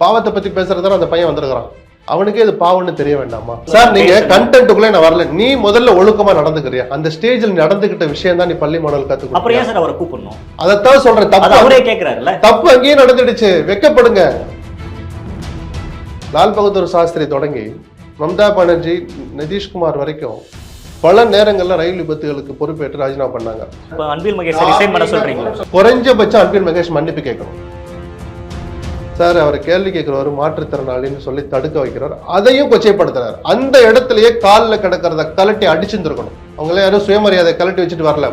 பாவத்தை பத்தி பேசுறதுதான் அந்த பையன் வந்திருக்கிறான். அவனுக்கே இது பாவம்னு தெரிய வேண்டாமா? சார் நீங்க கண்டென்ட்டுக்குள்ளே நான் வரல. நீ முதல்ல ஒழுக்கமா நடந்துக்கிறியா? அந்த ஸ்டேஜில் நடந்துகிட்ட விஷயம் தான் நீ பள்ளி மாணவர்கள் அப்புறம் கத்துக்க ஏன் சார் அவரை கூப்பிடணும்? அதைத்தான் சொல்றேன். தப்பு அவரே கேக்குறாருல்ல. தப்பு அங்கேயே நடந்துடுச்சு. வெக்கப்படுங்க. லால் பகதூர் சாஸ்திரி தொடங்கி மம்தா பானர்ஜி நிதிஷ்குமார் வரைக்கும் பல நேரங்கள்ல ரயில் விபத்துகளுக்கு பொறுப்பேற்று ராஜினாமா பண்ணாங்க. அன்பில் குறைஞ்சபட்சம் அன்பின் மகேஷ் மன்னிப்பு கேட்கணும். சார் அவர் கேள்வி கேட்கிறவர் மாற்றுத்திறனாளின்னு சொல்லி தடுக்க வைக்கிறார். அதையும் கொச்சைப்படுத்துறாரு. அந்த இடத்துலயே காலில் கிடக்கிறத கலட்டி அடிச்சிருந்துருக்கணும். அவங்களே யாரும் சுயமரியாதை கலட்டி வச்சுட்டு வரல.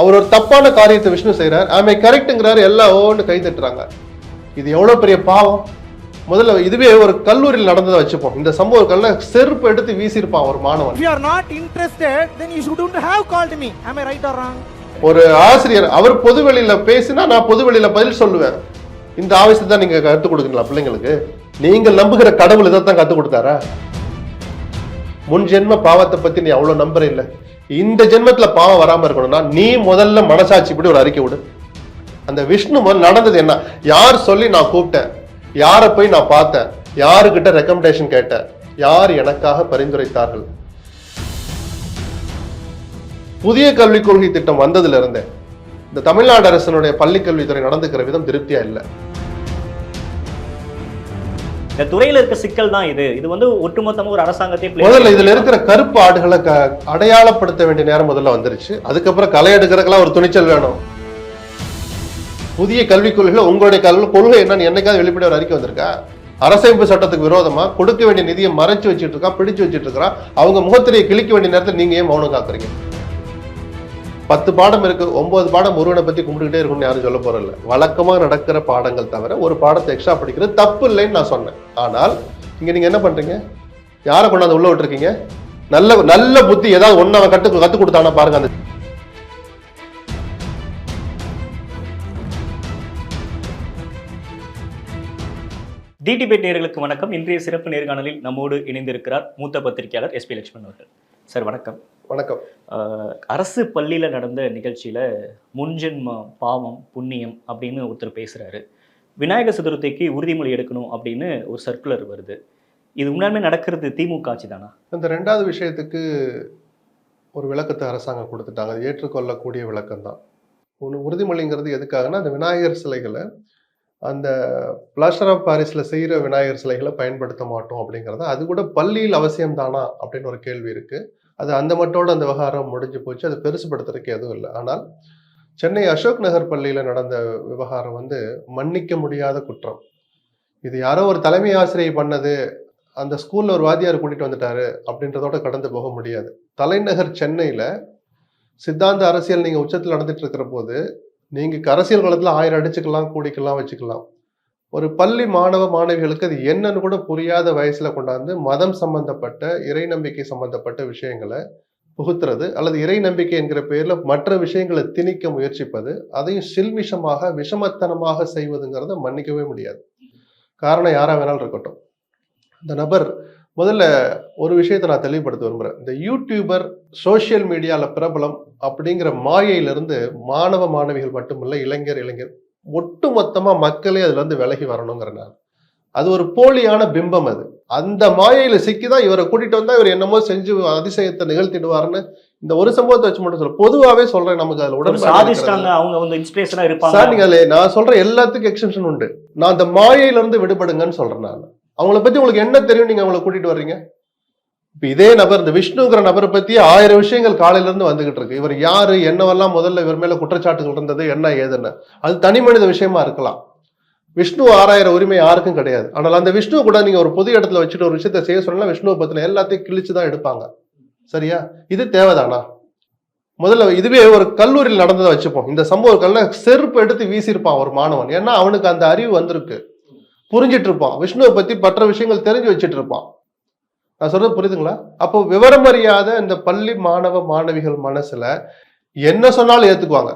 அவர் ஒரு தப்பான காரியத்தை விஷ்ணு செய்கிறார் ஆமை கரெக்டுங்கிறாரு எல்லாம் ஓன்னு கை தட்டுறாங்க. இது எவ்வளவு பெரிய பாவம்? முதல்ல இதுவே ஒரு கல்லூரியில் நடந்ததை வச்சுப்போம். இந்த சம்பவங்கள்ல செருப்பு எடுத்து வீசியிருப்பான் ஒரு மாணவன். If you are not interested, then you shouldn't have called me. Am I right or wrong? ஒரு ஆசிரியர் அவர் பொதுவெளியில் பேசினா நான் பொதுவெளியில் பதில் சொல்லுவேன். இந்த ஆவேசத்தை தான் நீங்கள் கற்றுக் கொடுக்குறீங்களா பிள்ளைங்களுக்கு? நீங்கள் நம்புகிற கடவுள் இதை தான் கற்றுக் கொடுத்தாரா? முன் ஜென்ம பாவத்தை பற்றி நீ அவ்வளோ நம்புற இல்லை. இந்த ஜென்மத்தில் பாவம் வராமல் இருக்கணும்னா நீ முதல்ல மனசாட்சி இப்படி ஒரு அறிக்கை விடு. அந்த விஷ்ணு முதல் நடந்தது என்ன? யார் சொல்லி நான் கூப்பிட்டேன்? யாரை போய் நான் பார்த்தேன்? யாருக்கிட்ட ரெக்கமெண்டேஷன் கேட்டேன்? யார் எனக்காக பரிந்துரைத்தார்கள்? புதிய கல்விக் கொள்கை திட்டம் வந்ததுல இருந்தே இந்த தமிழ்நாடு அரசனுடைய பள்ளி கல்வித்துறை நடந்துக்கிற விதம் திருப்தியா இல்லை. இந்த துறையில இருக்க சிக்கல் தான் இது. இது வந்து ஒட்டுமொத்தமா ஒரு அரசாங்கத்தை முதல்ல இதுல இருக்கிற கருப்பு ஆடுகளை அடையாளப்படுத்த வேண்டிய நேரம் முதல்ல வந்துருச்சு. அதுக்கப்புறம் களை எடுக்கிறதுக்கெல்லாம் ஒரு துணிச்சல் வேணும். புதிய கல்விக் கொள்கையில உங்களுடைய கல்வி கொள்கை என்னன்னு என்னைக்காவது வெளிப்படையா ஒரு அறிக்கை வந்திருக்கா? அரசமைப்பு சட்டத்துக்கு விரோதமா கொடுக்க வேண்டிய நிதியை மறைச்சு வச்சிட்டு இருக்கான் பிடிச்சு வச்சிட்டு இருக்கான் அவங்க முகத்திரையை கிழிக்க வேண்டிய நேரத்தில் நீங்க ஏன் மௌனம் காக்குறீங்க? பத்து பாடம் இருக்கு ஒன்பது பாடம் முருகனை பத்தி கும்பிட்டுக்கிட்டே இருக்கும்னு யாரும் சொல்ல போறதில்ல. வழக்கமா நடக்கிற பாடங்கள் தவிர ஒரு பாடத்தை எக்ஸ்ட்ரா படிக்கிறது தப்பு இல்லைன்னு நான் சொன்னேன். ஆனால் இங்க நீங்க என்ன பண்றீங்க? யாரை கொண்டாந்து உள்ள விட்டுருக்கீங்க? நல்ல நல்ல புத்தி ஏதாவது ஒன்னு அவன் கட்டு கத்து கொடுத்தானா பாருங்க அந்த டிடிபேட் நேர்களுக்கு வணக்கம். இன்றைய சிறப்பு நேர்காணலில் நம்மோடு இணைந்திருக்கிறார் மூத்த பத்திரிகையாளர் எஸ்பி லட்சுமண் அவர்கள். சார் வணக்கம். வணக்கம். அரசு பள்ளியில் நடந்த நிகழ்ச்சியில் முன்ஜென்ம பாவம் புண்ணியம் அப்படின்னு ஒருத்தர் பேசுகிறாரு விநாயகர் சதுர்த்திக்கு உறுதிமொழி எடுக்கணும் அப்படின்னு ஒரு சர்க்குலர் வருது. இது உண்மையாலுமே நடக்கிறது திமுக ஆட்சி தானா இந்த ரெண்டாவது விஷயத்துக்கு ஒரு விளக்கத்தை அரசாங்கம் கொடுத்துட்டாங்க. அது ஏற்றுக்கொள்ளக்கூடிய விளக்கம் தான் ஒன்று உறுதிமொழிங்கிறது எதுக்காகனா அந்த விநாயகர் சிலைகளை அந்த பிளாஸ்டர் ஆஃப் பாரிஸில் செய்கிற விநாயகர் சிலைகளை பயன்படுத்த மாட்டோம் அப்படிங்கிறது அது கூட பள்ளியில் அவசியம் தானா அப்படின்னு ஒரு கேள்வி இருக்கு. அது அந்த மட்டோட அந்த விவகாரம் முடிஞ்சு போச்சு. அது பெருசுபடுத்துறதுக்கு எதுவும் இல்லை. ஆனால் சென்னை அசோக் நகர் பள்ளியில் நடந்த விவகாரம் வந்து மன்னிக்க முடியாத குற்றம். இது யாரோ ஒரு தலைமை ஆசிரியை பண்ணது. அந்த ஸ்கூலில் ஒரு வாத்தியார் கூட்டிட்டு வந்துட்டாரு அப்படின்றதோட கடந்து போக முடியாது. தலைநகர் சென்னையில் சித்தாந்த அரசியல் நீங்கள் உச்சத்தில் நடந்துட்டு இருக்கிற போது நீங்கள் அரசியல் காலத்தில் ஆயிரம் அடிச்சுக்கலாம் கூடிக்கலாம் வச்சுக்கலாம். ஒரு பள்ளி மாணவ மாணவிகளுக்கு அது என்னன்னு கூட புரியாத வயசுல கொண்டாந்து மதம் சம்பந்தப்பட்ட இறை நம்பிக்கை சம்பந்தப்பட்ட விஷயங்களை புகுத்துறது அல்லது இறை நம்பிக்கை என்கிற பெயர்ல மற்ற விஷயங்களை திணிக்க முயற்சிப்பது அதையும் சில்மிஷமாக விஷமத்தனமாக செய்வதுங்கிறத மன்னிக்கவே முடியாது. காரணம் யாரா வேணாலும் இருக்கட்டும். இந்த நபர் முதல்ல ஒரு விஷயத்தை நான் தெளிவுபடுத்த விரும்புகிறேன் இந்த யூடியூபர் சோஷியல் மீடியாவில் பிரபலம் அப்படிங்கிற மாயையிலிருந்து மாணவ மாணவிகள் மட்டுமில்லை இளைஞர் இளைஞர் ஒட்டு மொத்தமாக மக்களே அதுல இருந்து விலகி வரணுங்கிற நான் அது ஒரு போலியான பிம்பம் அது. அந்த மாயையில சிக்கிதான் இவரை கூட்டிட்டு வந்தா இவர் என்னமோ செஞ்சு அதிசயத்தை நிகழ்த்திடுவாருன்னு இந்த ஒரு சம்பவத்தை வச்சு மட்டும் சொல்ல பொதுவாகவே சொல்றேன் நமக்கு அதுல. சாதிச்சிட்டாங்க அவங்க வந்து இன்ஸ்பிரேஷனா சார் இருப்பாங்க நீங்க நான் சொல்ற எல்லாத்துக்கும் எக்ஸெப்ஷன் உண்டு. நான் அந்த மாயையில இருந்து விடுபடுங்கன்னு சொல்றேன் நான். அவங்கள பத்தி உங்களுக்கு என்ன தெரியும் நீங்க அவங்கள கூட்டிட்டு வர்றீங்க? இப்ப இதே நபர் இந்த விஷ்ணுங்கிற நபரை பத்தி ஆயிரம் விஷயங்கள் காலையில இருந்து வந்துகிட்டு இருக்கு. இவர் யாரு என்னவெல்லாம் முதல்ல இவர் மேல குற்றச்சாட்டுகள் இருந்தது என்ன ஏதுன்னு. அது தனி மனித விஷயமா இருக்கலாம். விஷ்ணு ஆறாயிரம் உரிமை யாருக்கும் கிடையாது. ஆனால் அந்த விஷ்ணு கூட நீங்க ஒரு பொது இடத்துல வச்சுட்டு ஒரு விஷயத்த செய்ய சொன்னா விஷ்ணுவை பத்தின எல்லாத்தையும் கிழிச்சு தான் எடுப்பாங்க. சரியா? இது தேவைதானா? முதல்ல இதுவே ஒரு கல்லூரியில் நடந்ததை வச்சுப்போம். இந்த சம்பவங்கள்ல செருப்பு எடுத்து வீசியிருப்பான் ஒரு மாணவன். ஏன்னா அவனுக்கு அந்த அறிவு வந்திருக்கு. புரிஞ்சிட்டு இருப்பான். விஷ்ணுவை பத்தி பற்ற விஷயங்கள் தெரிஞ்சு வச்சுட்டு இருப்பான். நான் சொல்றது புரியுதுங்களா? அப்போ விவரம் அறியாத இந்த பள்ளி மாணவ மாணவிகள் மனசுல என்ன சொன்னாலும் ஏத்துக்குவாங்க.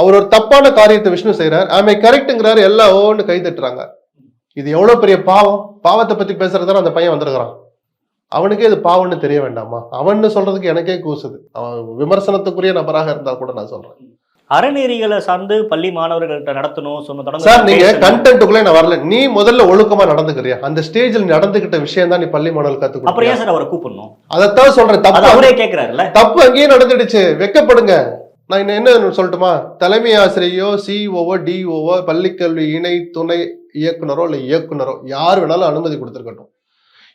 அவர் ஒரு தப்பான காரியத்தை விஷ்ணு செய்யறாரு ஆமை கரெக்டுங்கிறாரு எல்லாம் ஓன்னு கை தட்டுறாங்க. இது எவ்வளவு பெரிய பாவம்? பாவத்தை பத்தி பேசுறதுதான் அந்த பையன் வந்திருக்கிறான். அவனுக்கே இது பாவம்னு தெரிய வேண்டாமா? அவன்னு சொல்றதுக்கு எனக்கே கூசுது. அவன் விமர்சனத்துக்குரிய நபராக இருந்தா கூட நான் சொல்றேன். அறநெறிகளை சார்ந்து பள்ளி மாணவர்கள்ட்ட நடத்தணும் சொன்ன சார் நீங்க. கண்டென்ட்டுக்குள்ளே நான் வரல. நீ முதல்ல ஒழுக்கமா நடந்துக்கிறியா? அந்த ஸ்டேஜில் நடந்துகிட்ட விஷயம் தான் நீ பள்ளி மாணவர்கள் கத்து அப்புறம் ஏன்? சார் அவரை கூப்பிடணும்? அதைத்தான் சொல்றேன். தப்பு அவரே கேக்குறாருல்ல. தப்பு அங்கேயே நடந்துடுச்சு. வெக்கப்படுங்க. நான் இன்னும் என்ன சொல்லட்டுமா? தலைமை ஆசிரியோ சிஓவோ டிஓவோ பள்ளிக்கல்வி இணை துணை இயக்குனரோ இல்லை இயக்குனரோ யார் வேணாலும் அனுமதி கொடுத்துருக்கட்டும்.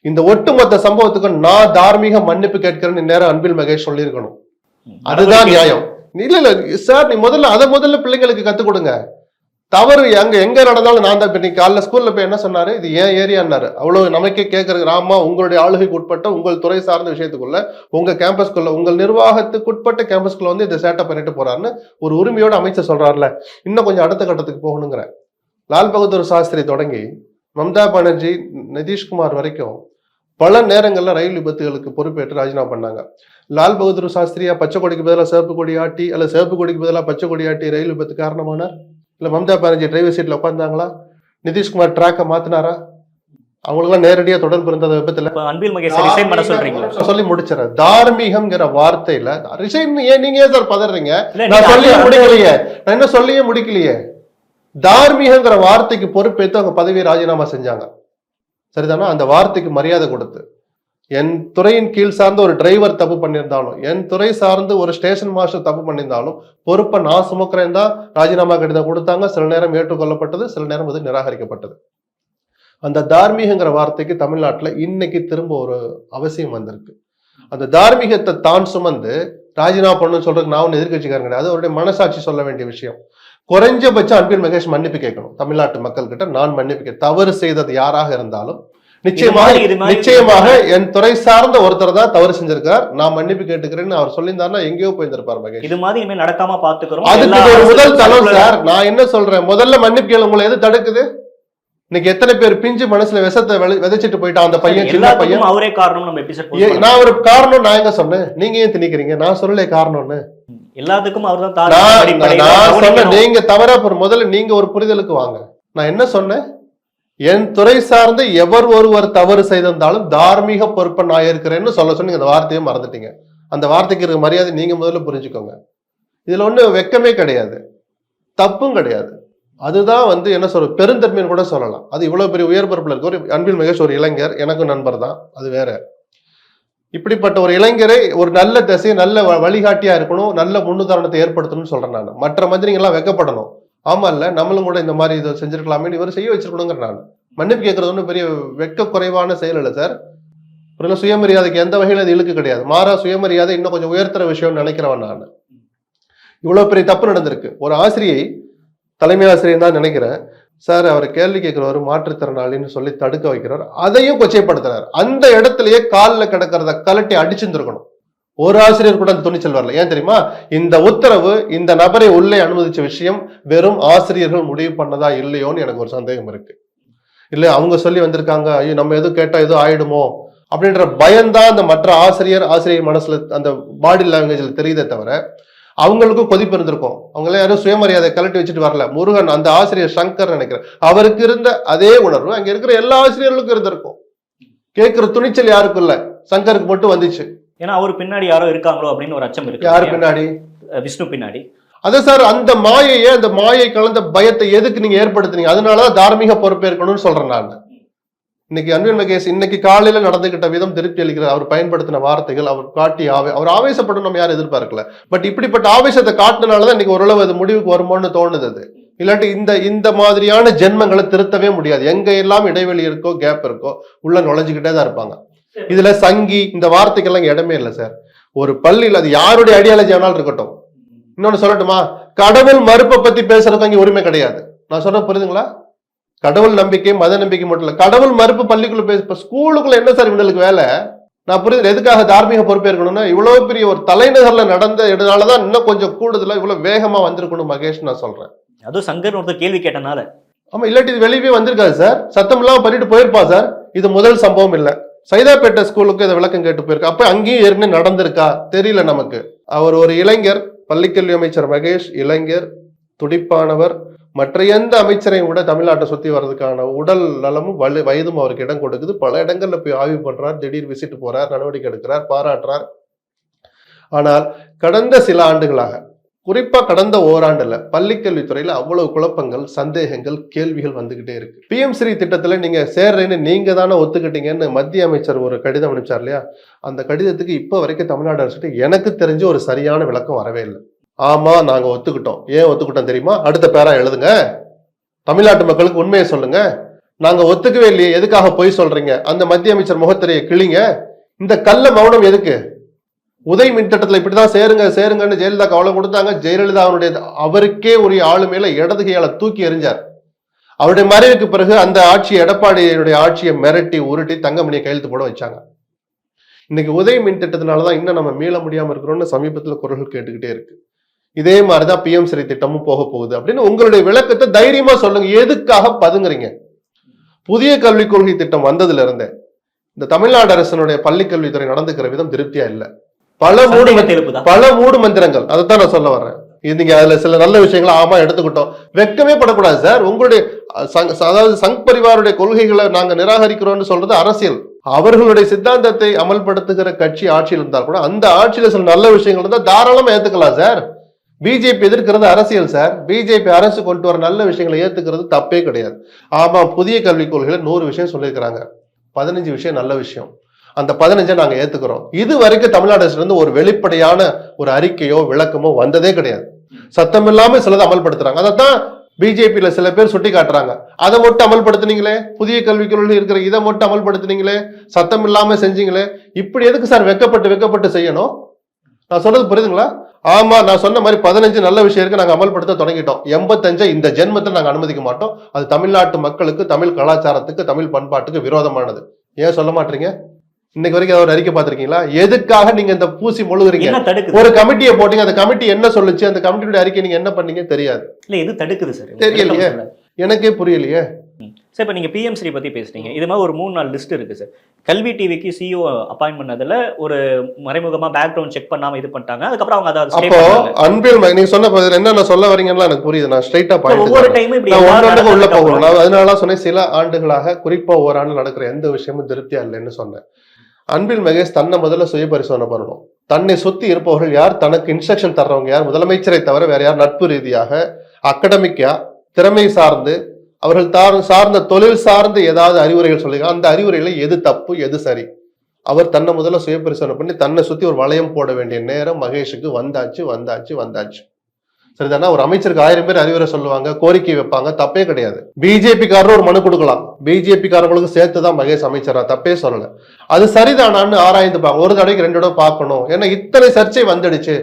இந்த ஒட்டுமொத்த சம்பவத்துக்கு நான் தார்மீக மன்னிப்பு கேட்கிறேன்னு நேரம் அன்பில் மகேஷ் சொல்லியிருக்கணும். அதுதான் நியாயம். இல்ல இல்ல சார் நீ முதல்ல அதை முதல்ல பிள்ளைங்களுக்கு கத்துக் கொடுங்க. தவறு அங்கே எங்க நடந்தாலும் நான் தான் இப்போ நீ காலைல ஸ்கூல்ல போய் என்ன சொன்னாரு? இது ஏன் ஏரியான்னாரு. அவ்வளவு நமக்கே கேட்கறது ராமா உங்களுடைய ஆளுகைக்கு உட்பட்ட உங்கள் துறை சார்ந்த விஷயத்துக்குள்ள உங்க கேம்பஸ்குள்ள உங்கள் நிர்வாகத்துக்கு உட்பட்ட கேம்பஸ்குள்ள வந்து இந்த சேட்டை பண்ணிட்டு போறாருன்னு ஒரு உரிமையோட அமைச்சர் சொல்றாருல. இன்னும் கொஞ்சம் அடுத்த கட்டத்துக்கு போகணுங்கிற. லால் பகதூர் சாஸ்திரி தொடங்கி மம்தா பானர்ஜி நிதிஷ்குமார் வரைக்கும் பல நேரங்கள்ல ரயில் விபத்துகளுக்கு பொறுப்பேற்று ராஜினாமா பண்ணாங்க. லால் பகதூர் சாஸ்திரியா பச்சை கொடிக்கு பதிலாக சிவப்பு கொடி ஆட்டி அல்ல சிவப்பு கொடிக்கு பதிலாக பச்சை கொடி ஆட்டி ரயில் விபத்து காரணமானார்? இல்ல மம்தா பானர்ஜி டிரைவர் சீட்ல உட்காந்தாங்களா நிதிஷ்குமார் ட்ராக்கை மாத்தினாரா? அவங்களுக்குலாம் நேரடியா தொடர்பு இருந்தது விபத்துல. அன்பில் மகேஷ் பண்ண சொல்லி முடிச்சிடறேன். தார்மீகம்ங்கிற வார்த்தையில ரிசைன் ஏன் நீங்க ஏன் சார் பதறீங்க? நான் சொல்லியே முடிக்கலையே. நான் என்ன சொல்லியே முடிக்கலையே. தார்மீகங்கிற வார்த்தைக்கு பொறுப்பேற்று அவங்க பதவியை ராஜினாமா செஞ்சாங்க. சரிதானா? அந்த வார்த்தைக்கு மரியாதை கொடுத்து. என் துறையின் கீழ் சார்ந்த ஒரு டிரைவர் தப்பு பண்ணியிருந்தாலும் என் துறை சார்ந்து ஒரு ஸ்டேஷன் மாஸ்டர் தப்பு பண்ணியிருந்தாலும் பொறுப்பை நான் சுமக்கிறேன் தான் ராஜினாமா கடிதம் கொடுத்தாங்க. சில நேரம் ஏற்றுக்கொள்ளப்பட்டது சில நேரம் அது நிராகரிக்கப்பட்டது. அந்த தார்மீகங்கிற வார்த்தைக்கு தமிழ்நாட்டில் இன்னைக்கு திரும்ப ஒரு அவசியம் வந்திருக்கு. அந்த தார்மீகத்தை தான் சுமந்து ராஜினாமா பண்ணணும்னு சொல்றதுக்கு நான் ஒன்று எதிர்கட்சிக்காரன் கிடையாது. அவருடைய மனசாட்சி சொல்ல வேண்டிய விஷயம். குறைஞ்சபட்சம் அன்பில் மகேஷ் மன்னிப்பு கேட்கணும். தமிழ்நாட்டு மக்கள் கிட்ட நான் மன்னிப்பு கே தவறு செய்தது யாராக இருந்தாலும் நிச்சயமாக நிச்சயமாக என் துறை சார்ந்த ஒருத்தர் தான் தவறு செஞ்சிருக்கார் நான் மன்னிப்பு கேட்டுக்கிறேன்னு அவர் சொல்லியிருந்தாருன்னா எங்கேயோ போயிருந்திருப்பார் மகேஷ். இது மாதிரி இனிமேல் நடக்காம பாத்துக்கிறோம் அதுக்கு ஒரு முதல் தளம் சார் நான் என்ன சொல்றேன்? முதல்ல மன்னிப்பு கேளு உங்களை எது தடுக்குது? இன்னைக்கு எத்தனை பேர் பிஞ்சு மனசுல விஷத்தை விதைச்சிட்டு போயிட்டான் அந்த பையன் சின்ன பையன்? அவரே காரணம் நம்ம நான் ஒரு காரணம் நான் எங்க சொன்னேன்? நீங்க ஏன் திணிக்கிறீங்க? நான் சொல்லல காரணம்னு. எல்லாத்துக்கும் அவர் தான் நீங்க தவறா போற முதல்ல நீங்க ஒரு புரிதலுக்கு வாங்க. நான் என்ன சொன்னேன்? என் துறை சார்ந்து எவர் ஒருவர் தவறு செய்திருந்தாலும் தார்மீக பொறுப்பை நான் இருக்கிறேன்னு சொல்ல சொன்னீங்க. அந்த வார்த்தையை மறந்துட்டீங்க. அந்த வார்த்தைக்கு இருக்க மரியாதை நீங்க முதல்ல புரிஞ்சுக்கோங்க. இதுல ஒண்ணு வெக்கமே கிடையாது. தப்பும் கிடையாது. அதுதான் வந்து என்ன சொல்ற பெருந்தன்மைன்னு கூட சொல்லலாம். அது இவ்வளவு பெரிய உயர் பொறுப்புல இருக்க ஒரு அன்பில் மகேஷ் ஒரு இளைஞர் எனக்கும் நண்பர் தான். அது வேற. இப்படிப்பட்ட ஒரு இளைஞரை ஒரு நல்ல திசை நல்ல வ- வழிகாட்டியா இருக்கணும் நல்ல முன்னுதாரணத்தை ஏற்படுத்தணும்னு சொல்றேன் நான். மற்ற மந்திரிங்க எல்லாம் வெக்கப்படணும். ஆமா இல்ல நம்மளும் கூட இந்த மாதிரி இதை செஞ்சிருக்கலாமே இவர் செய்ய வச்சிருக்கணுங்கிற நான். மன்னிப்பு கேட்கறது ஒன்றும் பெரிய வெக்க குறைவான செயல் இல்லை சார். ஒரு சுயமரியாதைக்கு எந்த வகையில் அது இழுக்கு கிடையாது. மாறா சுயமரியாதை இன்னும் கொஞ்சம் உயர்த்துற விஷயம்னு நினைக்கிறவன் நான். இவ்வளவு பெரிய தப்பு நடந்திருக்கு. ஒரு ஆசிரியை தலைமை ஆசிரியர் தான் நினைக்கிறேன். சார் அவரை கேள்வி கேட்கிறவர் மாற்றுத்திறனாளின்னு சொல்லி தடுக்க வைக்கிறார். அதையும் கொச்சைப்படுத்துறார். அந்த இடத்துலயே காலில் கிடக்கிறத கலட்டி அடிச்சிருந்துருக்கணும். ஒரு ஆசிரியர் கூட அந்த துணிச்சல் வரல. ஏன் தெரியுமா? இந்த உத்தரவு இந்த நபரை உள்ளே அனுமதிச்ச விஷயம் வெறும் ஆசிரியர்கள் முடிவு பண்ணதா இல்லையோன்னு எனக்கு ஒரு சந்தேகம் இருக்கு. இல்லை அவங்க சொல்லி வந்திருக்காங்க. ஐயோ நம்ம எதுவும் கேட்டா எதுவும் ஆயிடுமோ? அப்படின்ற பயம்தான் அந்த மற்ற ஆசிரியர் ஆசிரியர் மனசுல அந்த பாடி லாங்குவேஜ்ல தெரியுதே தவிர அவங்களுக்கும் கொதிப்பு இருந்திருக்கும். அவங்கள யாரும் சுயமரியாதை கலட்டி வச்சுட்டு வரல. முருகன் அந்த ஆசிரியர் சங்கர் நினைக்கிறேன். அவருக்கு இருந்த அதே உணர்வு அங்க இருக்கிற எல்லா ஆசிரியர்களுக்கும் இருந்திருக்கும். கேட்கிற துணிச்சல் யாருக்கும் இல்ல. சங்கருக்கு மட்டும் வந்துச்சு. ஏன்னா அவர் பின்னாடி யாரோ இருக்காங்களோ அப்படின்னு ஒரு அச்சம் இருக்கு. யாரு? பின்னாடி? விஷ்ணு பின்னாடி. அதான் சார் அந்த மாயையை அந்த மாயை கலந்த பயத்தை எதுக்கு நீங்க ஏற்படுத்துனீங்க? அதனாலதான் தார்மீக பொறுப்பேற்கணும்னு சொல்றேன் நான். இன்னைக்கு அன்பில் மகேஷ் இன்னைக்கு காலையில நடந்துகிட்ட விதம் திருப்தி அளிக்கிறது அவர் பயன்படுத்தின வார்த்தைகள் அவர் காட்டி ஆவே அவர் ஆவேசப்பட்டு நம்ம யாரும் எதிர்பார்க்கல. பட் இப்படிப்பட்ட ஆவேசத்தை காட்டினாலதான் இன்னைக்கு ஓரளவு அது முடிவுக்கு வருமோன்னு தோணுது அது. இல்லாட்டி இந்த இந்த மாதிரியான ஜென்மங்களை திருத்தவே முடியாது. எங்க எல்லாம் இடைவெளி இருக்கோ கேப் இருக்கோ உள்ள நுழைஞ்சுக்கிட்டே தான் இருப்பாங்க. இதுல சங்கி இந்த வார்த்தைக்கெல்லாம் இடமே இல்லை சார் ஒரு பள்ளியில் அது யாருடைய ஐடியாலஜி ஆனாலும் இருக்கட்டும். இன்னொன்னு சொல்லட்டுமா? கடவுள் மறுப்பை பத்தி பேசுறதுக்கு அங்கே உரிமை கிடையாது. நான் சொல்ற புரியுதுங்களா கடவுள் நம்பிக்கை மத நம்பிக்கை மட்டும் இல்ல. கடவுள் மறுப்பு பள்ளிக்குள்ள பேச ஸ்கூலுக்குள்ள என்ன சார் இவங்களுக்கு வேலை? நான் புரியுது எதுக்காக தார்மீக பொறுப்பேற்கணும்னா இவ்வளவு பெரிய ஒரு தலைநகர்ல நடந்த இதனாலதான் இன்னும் கொஞ்சம் கூடுதலா இவ்வளவு வேகமா வந்திருக்கணும் மகேஷ் நான் சொல்றேன். அதுவும் சங்கர் ஒருத்தர் கேள்வி கேட்டனால. ஆமா இல்லாட்டி இது வெளியவே வந்திருக்காது சார். சத்தம் இல்லாம பண்ணிட்டு போயிருப்பா சார். இது முதல் சம்பவம் இல்ல. சைதாப்பேட்டை ஸ்கூலுக்கு இதை விளக்கம் கேட்டு போயிருக்கு? அப்ப அங்கேயும் ஏற்கனவே நடந்திருக்கா? தெரியல நமக்கு. அவர் ஒரு இளைஞர் பள்ளிக்கல்வி அமைச்சர் மகேஷ் இளைஞர் துடிப்பானவர். மற்ற எந்த அமைச்சரையும் விட தமிழ்நாட்டை சுத்தி வர்றதுக்கான உடல் நலமும் வலு வயதும் அவருக்கு இடம் கொடுக்குது. பல இடங்கள்ல போய் ஆய்வு பண்றார் திடீர் விசிட்டு போறார் நடவடிக்கை எடுக்கிறார் பாராட்டுறார். ஆனால் கடந்த சில ஆண்டுகளாக குறிப்பா கடந்த ஓராண்டுல பள்ளிக்கல்வித்துறையில அவ்வளவு குழப்பங்கள் சந்தேகங்கள் கேள்விகள் வந்துகிட்டே இருக்கு. பிஎம் ஸ்ரீ திட்டத்துல நீங்க சேர்றேன்னு நீங்க தானே ஒத்துக்கிட்டீங்கன்னு மத்திய அமைச்சர் ஒரு கடிதம் அனுப்பிச்சார் இல்லையா? அந்த கடிதத்துக்கு இப்போ வரைக்கும் தமிழ்நாடு அரசு எனக்கு தெரிஞ்சு ஒரு சரியான விளக்கம் வரவே இல்லை. ஆமா நாங்க ஒத்துக்கிட்டோம். ஏன் ஒத்துக்கிட்டோம் தெரியுமா? அடுத்த பேரா எழுதுங்க. தமிழ்நாட்டு மக்களுக்கு உண்மையை சொல்லுங்க. நாங்க ஒத்துக்கவே இல்லையே எதுக்காக பொய் சொல்றீங்க? அந்த மத்திய அமைச்சர் முகத்திரையை கிளிங்க இந்த கல்ல மௌனம் எதுக்கு? உதய் மின் இப்படி இப்படிதான் சேருங்க சேருங்கன்னு ஜெயலலிதா கவலை கொடுத்தாங்க. ஜெயலலிதா அவருடைய அவருக்கே உரிய ஆளுமையில இடது கையால தூக்கி எறிஞ்சார். அவருடைய மறைவுக்கு பிறகு அந்த ஆட்சி எடப்பாடியுடைய ஆட்சியை மிரட்டி உருட்டி தங்கமணியை கையெழுத்து போட வச்சாங்க. இன்னைக்கு உதய மின் திட்டத்தினாலதான் இன்னும் நம்ம மீள முடியாம இருக்கிறோம்னு சமீபத்தில் குரல்கள் கேட்டுக்கிட்டே இருக்கு. இதே மாதிரிதான் பிஎம் ஸ்ரீ திட்டமும் போக போகுது. அப்படின்னு உங்களுடைய விளக்கத்தை தைரியமா சொல்லுங்க. எதுக்காக பதுங்குறீங்க? புதிய கல்விக் கொள்கை திட்டம் வந்ததுல இருந்தே இந்த தமிழ்நாடு அரசனுடைய பள்ளிக் கல்வித்துறை நடந்துக்கிற விதம் திருப்தியா இல்ல. பல மூடு பல மூடு மந்திரங்கள். அதைத்தான் நான் சொல்ல வர்றேன். நீங்க அதுல சில நல்ல விஷயங்களை ஆமா எடுத்துக்கிட்டோம். வெட்கமே படக்கூடாது சார். உங்களுடைய அதாவது சங் பரிவாருடைய கொள்கைகளை நாங்க நிராகரிக்கிறோம்னு சொல்றது அரசியல். அவர்களுடைய சித்தாந்தத்தை அமல்படுத்துகிற கட்சி ஆட்சியில் இருந்தால் கூட அந்த ஆட்சியில சில நல்ல விஷயங்கள் இருந்தா தாராளமா ஏத்துக்கலாம் சார். பிஜேபி எதிர்க்கிறது அரசியல் சார். பிஜேபி அரசு கொண்டு வர நல்ல விஷயங்களை ஏத்துக்கிறது தப்பே கிடையாது. ஆமா புதிய கல்விக் கொள்கையில நூறு விஷயம் சொல்லியிருக்கிறாங்க. பதினஞ்சு விஷயம் நல்ல விஷயம். அந்த பதினஞ்சை நாங்க ஏத்துக்கிறோம். இது வரைக்கும் தமிழ்நாடு அரசுல இருந்து ஒரு வெளிப்படையான ஒரு அறிக்கையோ விளக்கமோ வந்ததே கிடையாது. சத்தம் இல்லாம சிலதை அமல்படுத்துறாங்க. அதைத்தான் பிஜேபியில சில பேர் சுட்டி காட்டுறாங்க அதை மட்டும் அமல்படுத்துனீங்களே? புதிய கல்விக் கொள்கை இருக்கிற இதை மட்டும் அமல்படுத்துனீங்களே? சத்தம் இல்லாம செஞ்சீங்களே? இப்படி எதுக்கு சார் வெக்கப்பட்டு வெக்கப்பட்டு செய்யணும்? நான் சொல்றது புரியுதுங்களா? ஆமா நான் சொன்ன மாதிரி பதினஞ்சு நல்ல விஷயம் இருக்கு நாங்க அமல்படுத்த தொடங்கிட்டோம். எண்பத்தஞ்சை இந்த ஜென்மத்தில் நாங்க அனுமதிக்க மாட்டோம். அது தமிழ்நாட்டு மக்களுக்கு தமிழ் கலாச்சாரத்துக்கு தமிழ் பண்பாட்டுக்கு விரோதமானது. ஏன் சொல்ல மாட்டீங்க? இன்னைக்கு வரைக்கும் ஒரு அறிக்கை பார்த்திருக்கீங்களா? எதுக்காக நீங்க இந்த பூசி முழுகுறீங்க? ஒரு கமிட்டியை போட்டீங்க அந்த கமிட்டி என்ன சொல்லுச்சு? அந்த கமிட்டியோட அறிக்கை நீங்க என்ன பண்ணீங்க தெரியாது. இல்ல எது தடுக்குது சார்? தெரியலையே. எனக்கே புரியலையே. சார் இப்போ நீங்கள் பிஎம் ஸ்ரீ பற்றி பேசுனீங்க. இது மாதிரி ஒரு மூணு நாலு லிஸ்ட் இருக்குது சார் கல்வி டிவிக்கு சிஇஓ அப்பாயின் பண்ணதில் ஒரு மறைமுகமாக பேக்ரவுண்ட் செக் பண்ணாமல் இது பண்ணிட்டாங்க. அதுக்கப்புறம் அவங்க அதை அப்போ. அன்பில் ம- நீங்க சொன்ன பதில் என்ன நான் சொல்ல வரீங்கன்னா எனக்கு புரியுது. நான் ஸ்ட்ரைட்டா So, ஒவ்வொரு பாயிண்ட் டைமும் இப்படி ஒன்றொன்றுக்கு உள்ள போகணும். நான் அதனால தான் சொன்னேன் சில ஆண்டுகளாக குறிப்பா ஓராண்டு நடக்கிற எந்த விஷயமும் திருப்தியா இல்லைன்னு சொன்னேன். அன்பில் மகேஷ் தன்னை முதல்ல சுய பரிசோதனை பண்ணணும். தன்னை சுத்தி இருப்பவர்கள் யார்? தனக்கு இன்ஸ்ட்ரக்ஷன் தர்றவங்க யார்? முதலமைச்சரை தவிர வேற யார்? நட்பு ரீதியாக அகடமிக்கா திறமை சார்ந்து அவர்கள் தார் சார்ந்த தொழில் சார்ந்து ஏதாவது அறிவுரைகள் சொல்லுங்க. அந்த அறிவுரைகளை எது தப்பு எது சரி? அவர் தன்னை முதல்ல சுய பரிசோதனை பண்ணி தன்னை சுத்தி ஒரு வளையம் போட வேண்டிய நேரம் மகேஷுக்கு வந்தாச்சு வந்தாச்சு வந்தாச்சு. சரிதானா? ஒரு அமைச்சருக்கு ஆயிரம் பேர் அறிவுரை சொல்லுவாங்க கோரிக்கை வைப்பாங்க தப்பே கிடையாது. பிஜேபி ஒரு மனு கொடுக்கலாம். பிஜேபிக்காரங்களுக்கு சேர்த்து தான் மகேஷ் அமைச்சரா? தப்பே சொல்லல. அது சரிதானான்னு ஆராய்ந்து பார்க்க ஒரு தடவைக்கு ரெண்டு தடவை பார்க்கணும். ஏன்னா இத்தனை சர்ச்சை வந்துடுச்சு.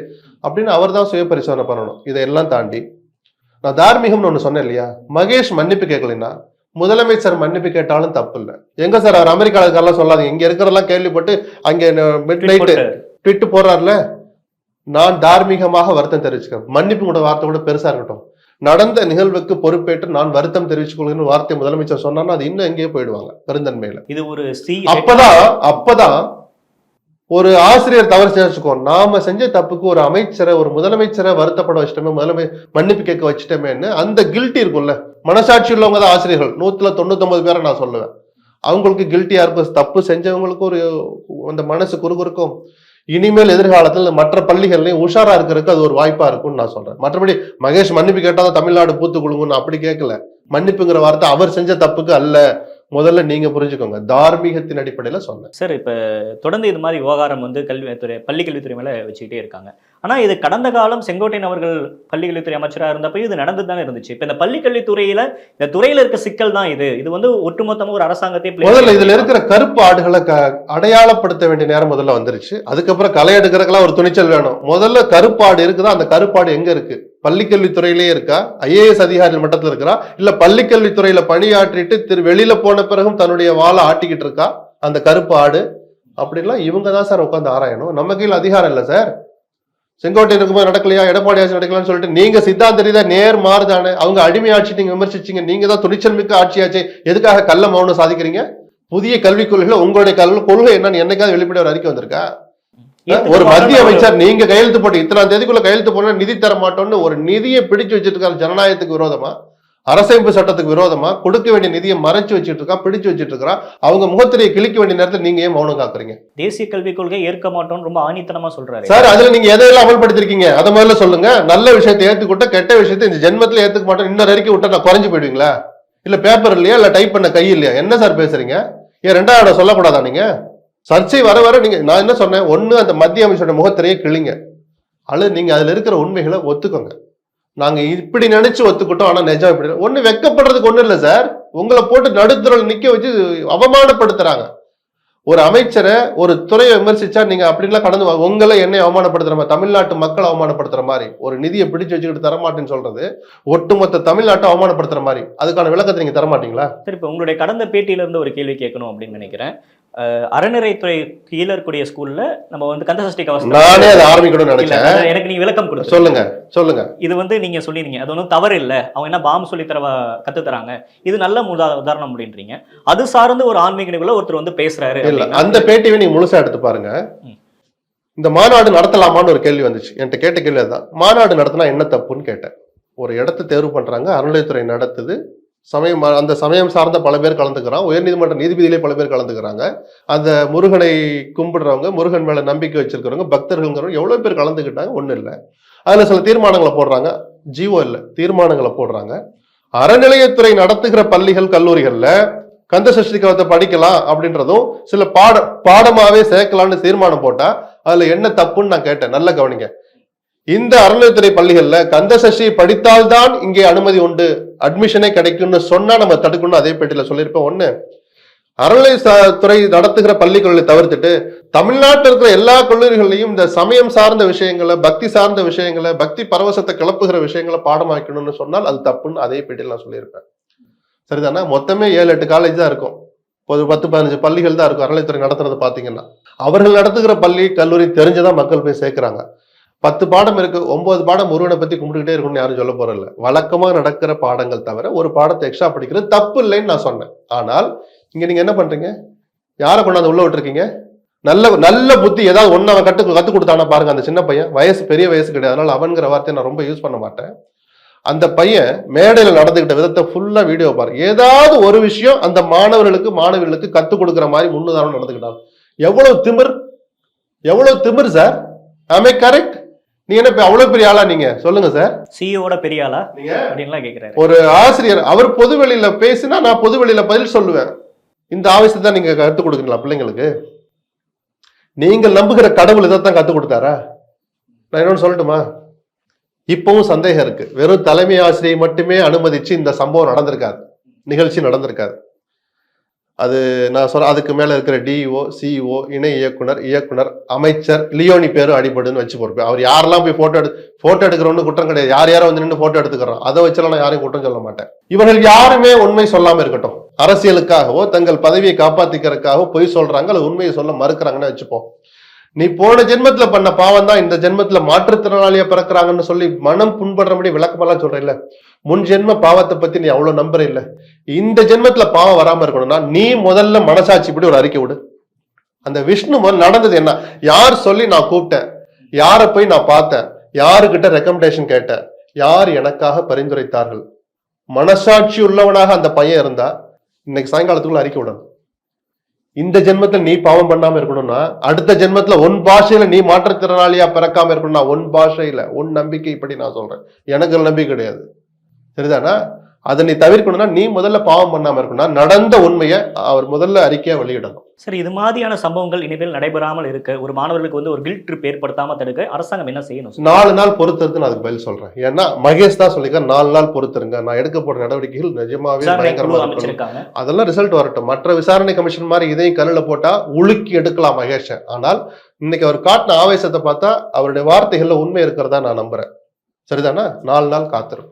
அப்படின்னு அவர் தான் சுய பரிசோதனை பண்ணணும். இதையெல்லாம் தாண்டி நான் தார்மீகம்னு ஒண்ணு சொன்னேன் இல்லையா? மகேஷ் மன்னிப்பு கேட்கலைன்னா முதலமைச்சர் மன்னிப்பு கேட்டாலும் தப்பு இல்லை எங்க சார் அவர் அமெரிக்காவுக்கெல்லாம் சொல்லாதீங்க. இங்க இருக்கிறதெல்லாம் கேள்விப்பட்டு அங்க மிட் நைட்டு. ட்விட்டு போடுறாருல நான் தார்மீகமாக வருத்தம் தெரிவிச்சுக்கிறேன். மன்னிப்பு கூட வார்த்தை கூட பெருசா இருக்கட்டும். நடந்த நிகழ்வுக்கு பொறுப்பேற்று நான் வருத்தம் கொள்கிறேன் வார்த்தை முதலமைச்சர் சொன்னான்னா அது இன்னும் எங்கேயோ போயிடுவாங்க பெருந்தன்மையில. இது ஒரு சி அப்பதான் அப்பதான் ஒரு ஆசிரியர் தவறு செஞ்சுக்கோ நாம செஞ்ச தப்புக்கு ஒரு அமைச்சரை ஒரு முதலமைச்சரை வருத்தப்பட வச்சிட்டோமே முதலமை மன்னிப்பு கேட்க வச்சுட்டோமேன்னு அந்த கில்ட்டி இருக்கும்ல. மனசாட்சி உள்ளவங்க தான் ஆசிரியர்கள். நூத்துல தொண்ணூத்தொன்பது பேரை நான் சொல்லுவேன். அவங்களுக்கு கில்ட்டியா இருக்கும் தப்பு செஞ்சவங்களுக்கு ஒரு அந்த மனசு குறுகுறுக்கும். இனிமேல் எதிர்காலத்தில் மற்ற பள்ளிகள்லையும் உஷாரா இருக்கிறதுக்கு அது ஒரு வாய்ப்பா இருக்கும்னு நான் சொல்றேன். மற்றபடி மகேஷ் மன்னிப்பு கேட்டாதான் தமிழ்நாடு பூத்து குழுங்குன்னு அப்படி கேட்கல. மன்னிப்புங்கிற வார்த்தை அவர் செஞ்ச தப்புக்கு அல்ல. முதல்ல நீங்க புரிஞ்சுக்கோங்க. தார்மீகத்தின் அடிப்படையில சொன்னேன். சார் இப்போ தொடர்ந்து இது மாதிரி விவகாரம் வந்து கல்வித்துறை பள்ளி கல்வித்துறை மேலே வச்சுக்கிட்டே இருக்காங்க. ஆனால் இது கடந்த காலம் செங்கோட்டையன் அவர்கள் பள்ளி கல்வித்துறை அமைச்சராக இருந்தப்போ இது நடந்து தானே இருந்துச்சு. இப்போ இந்த பள்ளி கல்வித்துறையில இந்த துறையில இருக்க சிக்கல் தான் இது. இது வந்து ஒட்டுமொத்தமாக ஒரு அரசாங்கத்தை play முதல்ல இதுல இருக்கிற கருப்பு ஆடுகளை க அடையாளப்படுத்த வேண்டிய நேரம் முதல்ல வந்துருச்சு. அதுக்கப்புறம் களை எடுக்கிறதுக்கெல்லாம் ஒரு துணிச்சல் வேணும். முதல்ல கருப்பாடு இருக்குதா? அந்த கருப்பாடு எங்க இருக்கு? பள்ளிக்கல்வித்துறையிலே இருக்கா? ஐஏஎஸ் அதிகாரி மட்டத்தில் இருக்கிறா? இல்ல பள்ளிக்கல்வித்துறையில பணியாற்றிட்டு திரு வெளியில போன பிறகும் தன்னுடைய வாழை ஆட்டிக்கிட்டு இருக்கா? அந்த கருப்பு ஆடு? அப்படின்லாம் இவங்க தான் சார் உட்காந்து ஆராயணும். நம்ம கையில் அதிகாரம் இல்லை சார். செங்கோட்டை இருக்கும்போது நடக்கலையா? எடப்பாடி ஆட்சி நடக்கலாம்னு சொல்லிட்டு நீங்க சித்தாந்த ரீதியா நேர் மாறுதானே? அவங்க அடிமை ஆட்சி நீங்க விமர்சிச்சீங்க. நீங்க தான் துணிச்சல் மிக்க ஆட்சியாச்சு. எதுக்காக கள்ள மௌனம் சாதிக்கிறீங்க? புதிய கல்விக் கொள்கையில் உங்களுடைய கல்வி கொள்கை என்னன்னு என்னைக்காவது வெளிப்படையாக ஒரு அறிக்கை வந்திருக்கா? ஒரு மத்திய அமைச்சர் நீங்க கையெழுத்து போட்டு இத்தனாம் தேதிக்குள்ள கையெழுத்து போனா நிதி தர மாட்டோம்னு ஒரு நிதியை பிடிச்சு வச்சிருக்காரு ஜனநாயகத்துக்கு விரோதமா அரசமைப்பு சட்டத்துக்கு விரோதமா கொடுக்க வேண்டிய நிதியை மறைச்சு வச்சிட்டு இருக்கான் பிடிச்சு வச்சிட்டு இருக்கான் அவங்க முகத்திரையை கிழிக்க வேண்டிய நேரத்தில் நீங்க ஏன் மௌனம் காக்குறீங்க? தேசிய கல்விக் கொள்கை ஏற்க மாட்டோம்னு ரொம்ப ஆணித்தனமா சொல்றாரு. சார் அதுல நீங்க எதையெல்லாம் அமல்படுத்திருக்கீங்க? அதை முதல்ல சொல்லுங்க. நல்ல விஷயத்தை ஏத்துக்கிட்ட கெட்ட விஷயத்தை இந்த ஜென்மத்துல ஏத்துக்க மாட்டோம் இன்னொரு அறிக்கை விட்டா நான் குறைஞ்சு போயிடுவீங்களா? இல்ல பேப்பர் இல்லையா? இல்ல டைப் பண்ண கை இல்லையா? என்ன சார் பேசுறீங்க? ஏன் ரெண்டாவது சொல்லக்கூடாதா நீங்க? சர்ச்சை வர வர நீங்க நான் என்ன சொன்னேன்? ஒன்று அந்த மத்திய அமைச்சரோட முகத்திரையை கிழிங்க. அல்லது நீங்க அதுல இருக்கிற உண்மைகளை ஒத்துக்கோங்க. நாங்க இப்படி நினைச்சு ஒத்துக்கிட்டோம் ஆனா நிஜம் இப்படி இல்லை. ஒண்ணு வெக்கப்படுறதுக்கு ஒண்ணு இல்லை சார். உங்களை போட்டு நடுத்துறல் நிக்க வச்சு அவமானப்படுத்துறாங்க. ஒரு அமைச்சரை ஒரு துறையை விமர்சிச்சா நீங்க அப்படின்லாம் கடந்து உங்களை என்னை அவமானப்படுத்துற மாதிரி தமிழ்நாட்டு மக்களை அவமானப்படுத்துற மாதிரி ஒரு நிதியை பிடிச்சு வச்சுக்கிட்டு தரமாட்டேன்னு சொல்றது ஒட்டுமொத்த தமிழ்நாட்டை அவமானப்படுத்துற மாதிரி அதுக்கான விளக்கத்தை நீங்க தரமாட்டீங்களா? சரி இப்போ உங்களுடைய கடந்த பேட்டியில இருந்து ஒரு கேள்வி கேட்கணும் அப்படின்னு நினைக்கிறேன். அஹ், அறநிலைத்துறை கீழே இருக்கக்கூடிய ஸ்கூல்ல நம்ம வந்து கந்தசஷ்டி கவசம் நானே அதை ஆரம்பிக்கணும்னு நினைச்சேன். எனக்கு நீங்க விளக்கம் கொடுத்து சொல்லுங்க சொல்லுங்க. இது வந்து நீங்க சொல்லிருந்தீங்க. அது ஒன்றும் தவறு இல்லை. அவங்க என்ன பாம்பு சொல்லி தர கத்து தராங்க. இது நல்ல உதாரணம் அப்படின்றீங்க. அது சார்ந்து ஒரு ஆன்மீக நிகழ்வுல ஒருத்தர் வந்து பேசுறாரு அந்த பேட்டியை நீங்க முழுசா எடுத்து பாருங்க. இந்த மாநாடு நடத்தலாமான்னு ஒரு கேள்வி வந்துச்சு. என்கிட்ட கேட்ட கேள்வி அதுதான். மாநாடு நடத்தினா என்ன தப்புன்னு கேட்டேன். ஒரு இடத்த தேர்வு பண்றாங்க. அறநிலையத்துறை நடத்துது. சமயம் அந்த சமயம் சார்ந்த பல பேர் கலந்துக்கிறான். உயர்நீதிமன்ற நீதிபதியிலே பல பேர் கலந்துக்கிறாங்க. அந்த முருகனை கும்பிடுறவங்க முருகன் மேலே நம்பிக்கை வச்சிருக்கிறவங்க பக்தர்கள்ங்கிறவங்க எவ்வளோ பேர் கலந்துக்கிட்டாங்க? ஒன்றும் இல்லை. அதில் சில தீர்மானங்களை போடுறாங்க. ஜீவோ இல்லை தீர்மானங்களை போடுறாங்க. அறநிலையத்துறை நடத்துகிற பள்ளிகள் கல்லூரிகளில் கந்த சஷ்டி கவத்தை படிக்கலாம் அப்படின்றதும் சில பாட பாடமாவே சேர்க்கலாம்னு தீர்மானம் போட்டா அதுல என்ன தப்புன்னு நான் கேட்டேன். நல்ல கவனிங்க. இந்த அறநிலையத்துறை பள்ளிகள்ல கந்தசஷியை படித்தால்தான் இங்கே அனுமதி உண்டு அட்மிஷனே கிடைக்கும்னு சொன்னா நம்ம தடுக்கணும் அதே பேட்டியில சொல்லியிருப்போம் ஒண்ணு. அறநிலையத்துறை நடத்துகிற பள்ளிகளை தவிர்த்துட்டு தமிழ்நாட்டில் இருக்கிற எல்லா கல்லூரிகள்லையும் இந்த சமயம் சார்ந்த விஷயங்களை பக்தி சார்ந்த விஷயங்களை பக்தி பரவசத்தை கிளப்புகிற விஷயங்களை பாடமாக்கணும்னு சொன்னால் அது தப்புன்னு அதே பேட்டியில் நான் சொல்லியிருப்பேன். சரிதானா? மொத்தமே ஏழு எட்டு காலேஜ் தான் இருக்கும். ஒரு பத்து பதினஞ்சு பள்ளிகள் தான் இருக்கும் அறநிலைத்துறை நடத்துறது பாத்தீங்கன்னா அவர்கள் நடத்துகிற பள்ளி கல்லூரி தெரிஞ்சுதான் மக்கள் போய் சேர்க்கிறாங்க. பத்து பாடம் இருக்கு ஒன்பது பாடம் முருகனை பத்தி கும்பிட்டுக்கிட்டே இருக்கணும்னு யாரும் சொல்ல போறதில்ல வழக்கமா நடக்கிற பாடங்கள் தவிர ஒரு பாடத்தை எக்ஸ்ட்ரா படிக்கிறது தப்பு இல்லைன்னு நான் சொன்னேன். ஆனால் இங்க நீங்க என்ன பண்றீங்க? யாரை கொண்டாந்து உள்ள விட்டுருக்கீங்க? நல்ல நல்ல புத்தி ஏதாவது ஒன்னு அவன் கட்டு கத்து கொடுத்தானா பாருங்க அந்த சின்ன பையன். வயசு பெரிய வயசு கிடையாது. அதனால அவன்கிற வார்த்தையை நான் ரொம்ப யூஸ் பண்ண மாட்டேன். அந்த பையன் மேடையில் நடந்துகிட்ட விதத்தை ஃபுல்லா வீடியோ பாருங்க ஏதாவது ஒரு விஷயம் அந்த மாணவர்களுக்கு மாணவிகளுக்கு கத்து கொடுக்குற மாதிரி முன்னுதாரணம் நடந்துக்கிட்டாங்க எவ்வளவு திமிர்? எவ்வளவு திமிர் சார் ஐ கரெக்ட் நீ என்ன அவ்வளவு பெரிய ஆளா நீங்க? சொல்லுங்க சார் சிஇஓட பெரிய ஆளா? நீங்க? அப்படின்லாம் கேட்கிறாரு ஒரு ஆசிரியர் அவர் பொதுவெளியில பேசினா நான் பொதுவெளியில பதில் சொல்லுவேன். இந்த ஆவேசத்தை தான் நீங்க கற்றுக் கொடுக்குறீங்களா பிள்ளைங்களுக்கு? நீங்கள் நம்புகிற கடவுள் இதைத்தான் கற்றுக் கொடுத்தாரா? நான் இன்னொன்னு சொல்லட்டுமா? இப்பவும் சந்தேகம் இருக்கு. வெறும் தலைமை ஆசிரியை மட்டுமே அனுமதிச்சு இந்த சம்பவம் நடந்திருக்காது. நிகழ்ச்சி நடந்திருக்காது. அது நான் சொல்ல அதுக்கு மேலே இருக்கிற டிஇஓ சிஇஓ இணை இயக்குனர் இயக்குனர் அமைச்சர் லியோனி பேரும் அடிபடுன்னு வச்சு பொறுப்பேன். அவர் யாரெல்லாம் போய் போட்டோ எடு போட்டோ எடுக்கிறோன்னு குற்றம் கிடையாது. யார் யாரோ வந்து நின்று போட்டோ எடுத்துக்கிறோம். அதை வச்செல்லாம் நான் யாரையும் குற்றம் சொல்ல மாட்டேன். இவர்கள் யாருமே உண்மை சொல்லாமல் இருக்கட்டும். அரசியலுக்காகவோ தங்கள் பதவியை காப்பாற்றிக்கிறதுக்காகவோ பொய் சொல்றாங்க அல்லது உண்மையை சொல்ல மறுக்கிறாங்கன்னு வச்சுப்போம். நீ போன ஜென்மத்துல பண்ண பாவம் தான் இந்த ஜென்மத்துல மாற்றுத்திறனாளியா பிறக்கிறாங்கன்னு சொல்லி மனம் புண்படுறபடி விளக்கமெல்லாம் சொல்றேன் முன் ஜென்ம பாவத்தை பத்தி நீ அவ்வளவு நம்புற இல்ல இந்த ஜென்மத்துல பாவம் வராம இருக்கணும்னா நீ முதல்ல மனசாட்சி இப்படி ஒரு அறிக்கை விடு. அந்த விஷ்ணு முதல்ல நடந்தது என்ன? யார் சொல்லி நான் கூப்பிட்டேன்? யாரை போய் நான் பார்த்தேன்? யாருக்கிட்ட ரெக்கமெண்டேஷன் கேட்டேன்? யார் எனக்காக பரிந்துரைத்தார்கள்? மனசாட்சி உள்ளவனாக அந்த பையன் இருந்தா இன்னைக்கு சாயங்காலத்துக்குள்ள அறிக்கை விடணும். இந்த ஜென்மத்தில் நீ பாவம் பண்ணாம இருக்கணும்னா அடுத்த ஜென்மத்துல உன் பாஷையில நீ மாற்றுத்திறனாளியா பிறக்காம இருக்கணும்னா உன் பாஷையில உன் நம்பிக்கை இப்படி நான் சொல்றேன். எனக்கு நம்பிக்கை கிடையாது. சரிதானா? அதை நீ தவிர்க்கணும்னா நீ முதல்ல பாவம் பண்ணாம இருக்கணும்னா நடந்த உண்மையை அவர் முதல்ல அறிக்கையா வெளியிடணும். சரி இது மாதிரியான சம்பவங்கள் இனிமேல் நடைபெறாமல் இருக்க ஒரு மாணவர்களுக்கு வந்து ஒரு கில்ட் ட்ரிப் ஏற்படுத்தாம தடுக்க அரசாங்கம் என்ன செய்யணும்? நாலு நாள் பொறுத்திருந்து நான் அதுக்கு பதில் சொல்றேன். ஏன்னா மகேஷ் தான் சொல்லியிருக்காரு நாலு நாள் பொறுத்திருங்க. நான் எடுக்க போற நடவடிக்கைகள் நிஜமாவே பயங்கரமா அதெல்லாம் ரிசல்ட் வரட்டும். மற்ற விசாரணை கமிஷன் மாதிரி இதையும் கல்லில் போட்டா உலுக்கி எடுக்கலாம் மகேஷை. ஆனால் இன்னைக்கு அவர் காட்டின ஆவேசத்தை பார்த்தா அவருடைய வார்த்தைகள்ல உண்மை இருக்கிறதா நான் நம்புறேன். சரிதானா? நாலு நாள் காத்திருப்போம்.